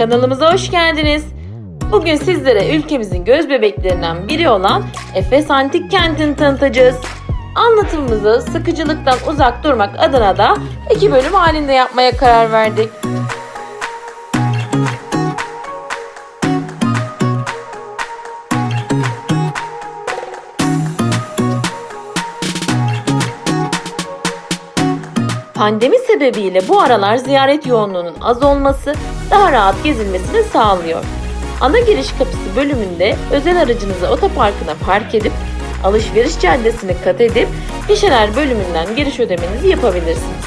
Kanalımıza hoş geldiniz. Bugün sizlere ülkemizin göz bebeklerinden biri olan Efes Antik Kenti'ni tanıtacağız. Anlatımımızı sıkıcılıktan uzak durmak adına da iki bölüm halinde yapmaya karar verdik. Pandemi sebebiyle bu aralar ziyaret yoğunluğunun az olması daha rahat gezilmesini sağlıyor. Ana giriş kapısı bölümünde özel aracınızı otoparkına park edip alışveriş caddesini kat edip gişeler bölümünden giriş ödemenizi yapabilirsiniz.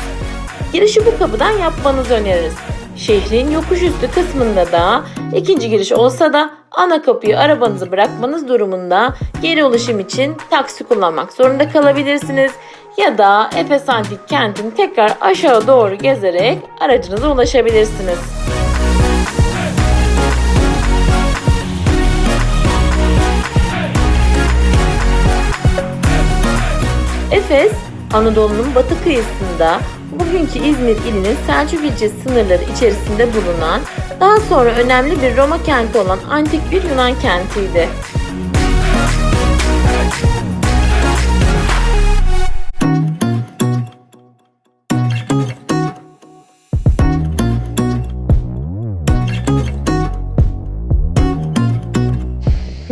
Girişi bu kapıdan yapmanızı öneririz. Şehrin yokuş üstü kısmında da ikinci giriş olsa da ana kapıyı arabanızı bırakmanız durumunda geri ulaşım için taksi kullanmak zorunda kalabilirsiniz. Ya da Efes Antik Kent'in tekrar aşağı doğru gezerek aracınıza ulaşabilirsiniz. Efes, Anadolu'nun batı kıyısında bugünkü İzmir ilinin Selçuk ilçesi sınırları içerisinde bulunan daha sonra önemli bir Roma kenti olan antik bir Yunan kentiydi.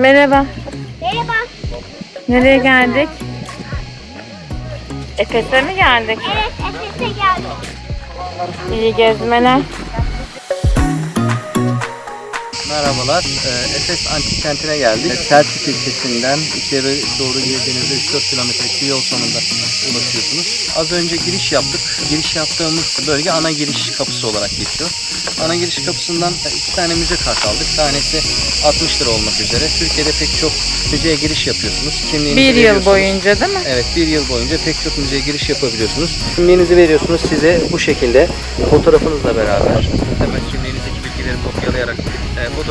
Merhaba. Merhaba. Nereye geldik? Efes'e mi geldik? Evet, Efes'e geldik. İyi gezmeler. Merhabalar. Ee, Efes Antik Kenti'ne geldik. Selçuk ilçesinden içeri doğru girdiğinizde 3-4 kilometrelik bir yol sonunda ulaşıyorsunuz. Az önce giriş yaptık. Giriş yaptığımız bölge ana giriş kapısı olarak geçiyor. Ana giriş kapısından iki tane müze kart aldık. Tanesi 60 lira olmak üzere. Türkiye'de pek çok müzeye giriş yapıyorsunuz. Kimliğinizi Bir yıl boyunca değil mi? Evet bir yıl boyunca pek çok müzeye giriş yapabiliyorsunuz. Kimliğinizi veriyorsunuz size bu şekilde fotoğrafınızla beraber hemen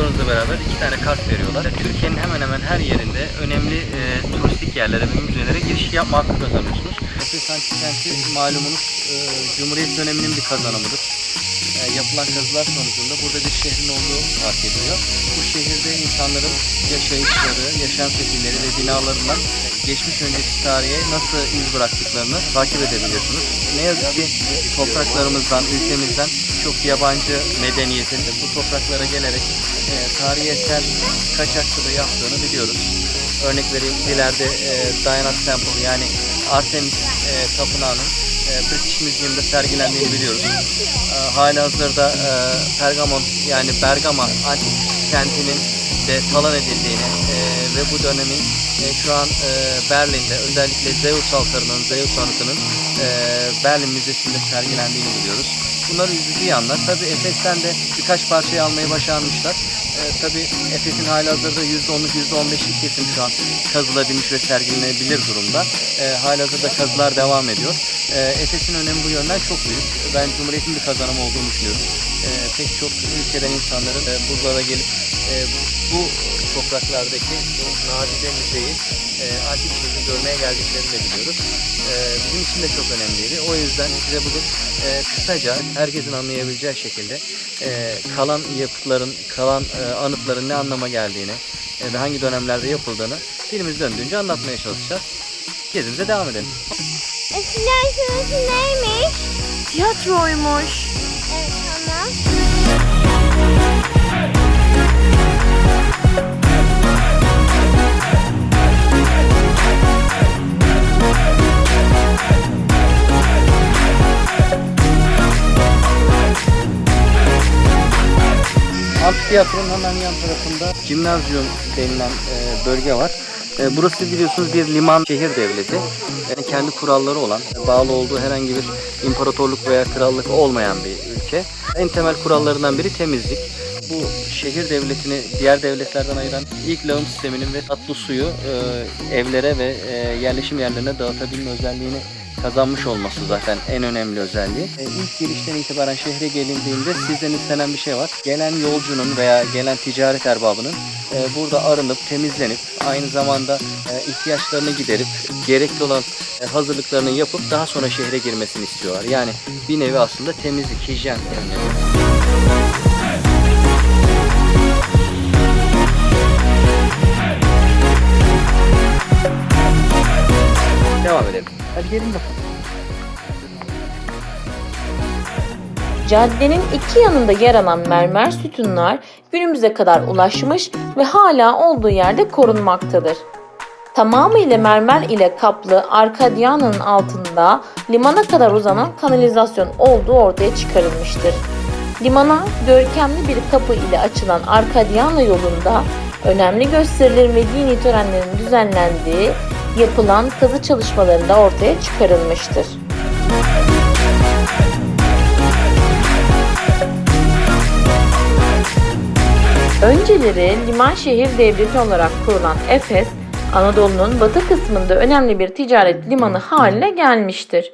fotoğrafınızla beraber iki tane kart veriyorlar. Türkiye'nin hemen hemen her yerinde önemli e, turistik yerlere ve müzelere giriş yapma hakkı kazanıyorsunuz. Antik Kenti malumunuz e, Cumhuriyet döneminin bir kazanımıdır. E, yapılan kazılar sonucunda burada bir şehrin olduğu fark ediliyor. Bu şehirde insanların yaşayışları, yaşam şekilleri ve binalarından geçmiş önceki tarihe nasıl iz bıraktıklarını takip edebiliyorsunuz. Ne yazık ki topraklarımızdan, ülkemizden çok yabancı medeniyetin bu topraklara gelerek e, tarihi eser kaçakçılığı yaptığını biliyoruz. Örnek vereyim ileride e, Diana Temple yani Artemis e, Tapınağı'nın e, British Museum'da sergilendiğini biliyoruz. E, halihazırda e, Pergamon yani Bergama antik kentinin de talan edildiğini e, ve bu dönemin e, şu an e, Berlin'de özellikle Zeus altarının, Zeus anıtının e, Berlin Müzesi'nde sergilendiğini biliyoruz. Bunlar üzücü yanlar. Tabi Efes'ten de birkaç parçayı almayı başarmışlar. E, Tabi Efes'in halihazırda %10'luk %15'lik kesim şu an kazılabilmiş ve sergilenebilir durumda. E, halihazırda kazılar devam ediyor. E, Efes'in önemi bu yönden çok büyük. Ben Cumhuriyet'in bir kazanımı olduğunu düşünüyorum. E, pek çok ülkeden insanların e, buralara gelip e, bu topraklardaki bu nadide müzeyi, e, antik müzeyi görmeye geldiklerini de biliyoruz. E, bizim için de çok önemliydi. O yüzden size bugün e, kısaca herkesin anlayabileceği şekilde e, kalan yapıtların, kalan e, anıtların ne anlama geldiğini e, ve hangi dönemlerde yapıldığını dilimiz döndüğünce anlatmaya çalışacağız. Gezimize devam edelim. Eskiden şurası neymiş? Tiyatroymuş. Amfiteyatronun hemen yan tarafında Gimnazyum denilen e, bölge var. E, burası biliyorsunuz bir liman şehir devleti. Yani kendi kuralları olan, bağlı olduğu herhangi bir imparatorluk veya krallık olmayan bir ülke. En temel kurallarından biri temizlik. Bu şehir devletini diğer devletlerden ayıran ilk lağım sisteminin ve tatlı suyu e, evlere ve e, yerleşim yerlerine dağıtabilme özelliğini kazanmış olması zaten en önemli özelliği. E, ilk girişten itibaren şehre gelindiğinde sizden istenen bir şey var. Gelen yolcunun veya gelen ticaret erbabının e, burada arınıp, temizlenip, aynı zamanda e, ihtiyaçlarını giderip, gerekli olan e, hazırlıklarını yapıp daha sonra şehre girmesini istiyorlar. Yani bir nevi aslında temizlik, hijyen önlemi. Gelin bakalım. Caddenin iki yanında yer alan mermer sütunlar günümüze kadar ulaşmış ve hala olduğu yerde korunmaktadır. Tamamıyla mermer ile kaplı Arkadiyana'nın altında limana kadar uzanan kanalizasyon olduğu ortaya çıkarılmıştır. Limana görkemli bir kapı ile açılan Arkadiyana yolunda önemli gösterilerin ve dini törenlerin düzenlendiği yapılan kazı çalışmalarında ortaya çıkarılmıştır. Önceleri liman şehir devleti olarak kurulan Efes, Anadolu'nun batı kısmında önemli bir ticaret limanı haline gelmiştir.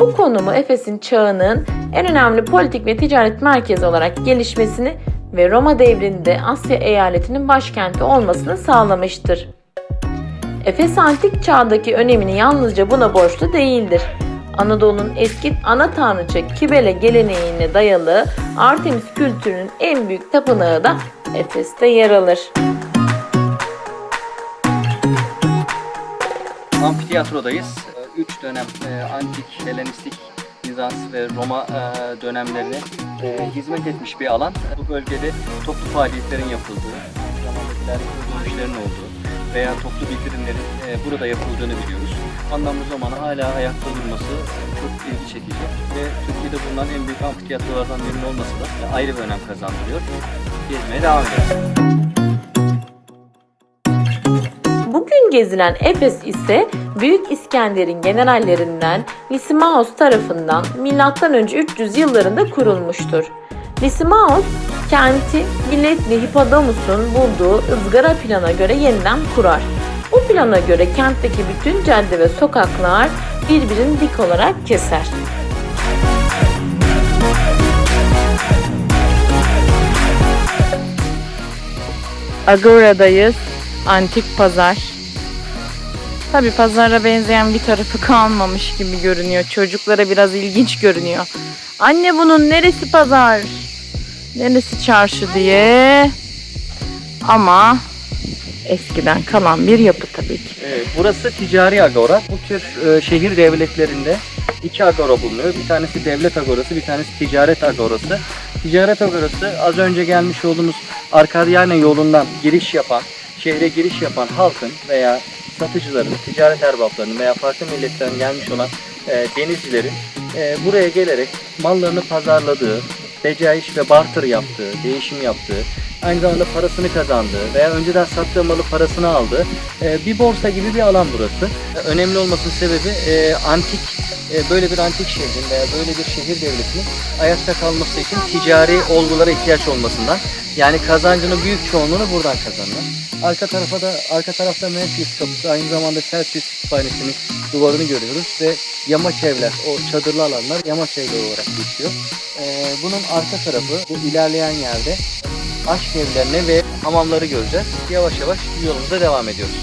Bu konumu Efes'in çağının en önemli politik ve ticaret merkezi olarak gelişmesini ve Roma devrinde Asya eyaletinin başkenti olmasını sağlamıştır. Efes antik çağdaki önemini yalnızca buna borçlu değildir. Anadolu'nun eski ana tanrıça Kibele geleneğine dayalı Artemis kültürünün en büyük tapınağı da Efes'te yer alır. Amfiteyatrodayız. Üç dönem e, antik, Helenistik, Bizans ve Roma e, dönemlerine e, hizmet etmiş bir alan. Bu bölgede toplu faaliyetlerin yapıldığı, aynı zamanda ileriki dönüşlerin olduğu veya toplu bildirimlerin e, burada yapıldığını biliyoruz. Anlamlı zamanı hala ayakta durması çok ilgi çekici ve Türkiye'de bulunan en büyük amfiteyatrolardan birinin olması da ayrı bir önem kazandırıyor. Gezmeye devam edelim. Bugün gezilen Efes ise Büyük İskender'in generallerinden Lysimaos tarafından M.Ö. 300 yıllarında kurulmuştur. Lysimaos, kenti Miletli Hippodamus'un bulduğu ızgara plana göre yeniden kurar. Bu plana göre kentteki bütün cadde ve sokaklar birbirini dik olarak keser. Agora'dayız. Antik pazar. Tabi pazara benzeyen bir tarafı kalmamış gibi görünüyor. Çocuklara biraz ilginç görünüyor. Anne bunun neresi pazar? Neresi çarşı diye. Ama eskiden kalan bir yapı tabii ki. Evet, burası ticari agora. Bu tür e, şehir devletlerinde iki agora bulunuyor. Bir tanesi devlet agorası, bir tanesi ticaret agorası. Ticaret agorası az önce gelmiş olduğumuz Arkadyane yolundan giriş yapan, şehre giriş yapan halkın veya satıcıların, ticaret erbaplarının veya farklı milletten gelmiş olan e, denizcilerin e, buraya gelerek mallarını pazarladığı, becaiş ve barter yaptığı, değişim yaptığı, aynı zamanda parasını kazandığı veya önceden sattığı malı parasını aldığı e, bir borsa gibi bir alan burası. Önemli olmasının sebebi e, antik e, böyle bir antik şehrin veya böyle bir şehir devletinin ayakta kalması için ticari olgulara ihtiyaç olmasından. Yani kazancının büyük çoğunluğunu buradan kazanıyor. Arka tarafa da arka tarafta Memphis kapısı aynı zamanda Celsius kütüphanesinin duvarını görüyoruz ve yamaç evler, o çadırlı alanlar yamaç evleri olarak geçiyor. E, bunun arka tarafı bu ilerleyen yerde aşk evlerine ve hamamları göreceğiz. Yavaş yavaş yolumuza devam ediyoruz.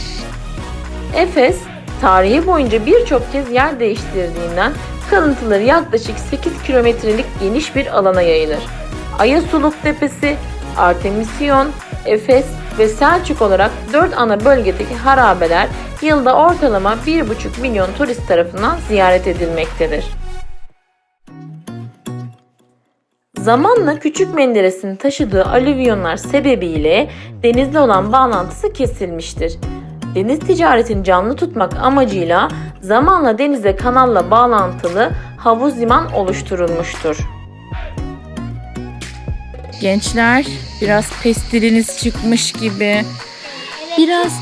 Efes, tarihi boyunca birçok kez yer değiştirdiğinden kalıntıları yaklaşık 8 kilometrelik geniş bir alana yayılır. Ayasuluk Tepesi, Artemision, Efes ve Selçuk olarak 4 ana bölgedeki harabeler yılda ortalama 1,5 milyon turist tarafından ziyaret edilmektedir. Zamanla Küçük Menderes'in taşıdığı alüvyonlar sebebiyle denizle olan bağlantısı kesilmiştir. Deniz ticaretini canlı tutmak amacıyla zamanla denize kanalla bağlantılı havuz liman oluşturulmuştur. Gençler biraz pestiliniz çıkmış gibi. Biraz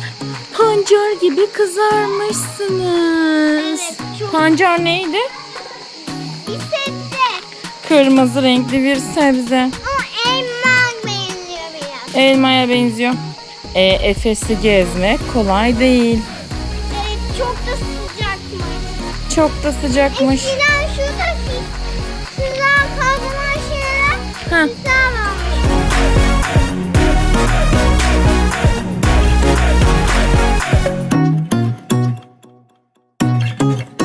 pancar gibi kızarmışsınız. Evet, çok Pancar neydi? hissettim. Kırmızı renkli bir sebze. Ama elma benziyor biraz. Elmaya benziyor. E, Efes'i gezmek kolay değil. Evet, çok da sıcakmış. Çok da sıcakmış. Eskiden şurada sizler kavgalan şeyler Heh. Thank you.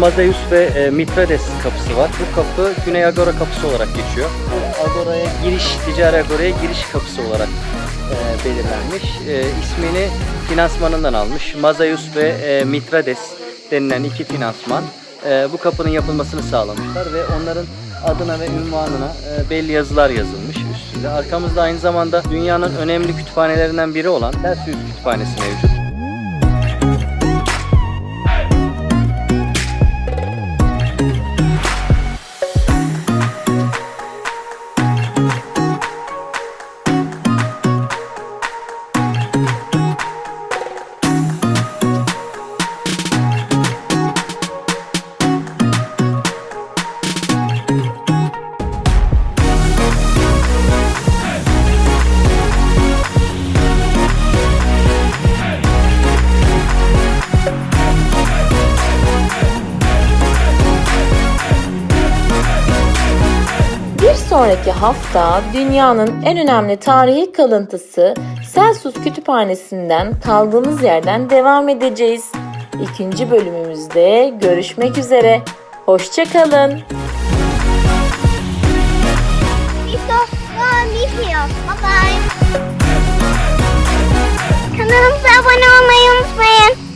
Mazeius ve e, Mithrades kapısı var. Bu kapı Güney Agora kapısı olarak geçiyor. Bu Agora'ya giriş, ticari Agora'ya giriş kapısı olarak e, belirlenmiş. E, ismini finansmanından almış. Mazeius ve e, Mithrades denilen iki finansman e, bu kapının yapılmasını sağlamışlar ve onların adına ve ünvanına e, belli yazılar yazılmış üstünde. Arkamızda aynı zamanda dünyanın önemli kütüphanelerinden biri olan Celsius Kütüphanesi mevcut. sonraki hafta dünyanın en önemli tarihi kalıntısı Celsus Kütüphanesi'nden kaldığımız yerden devam edeceğiz. İkinci bölümümüzde görüşmek üzere. Hoşçakalın. Bye bye. Kanalımıza abone olmayı unutmayın.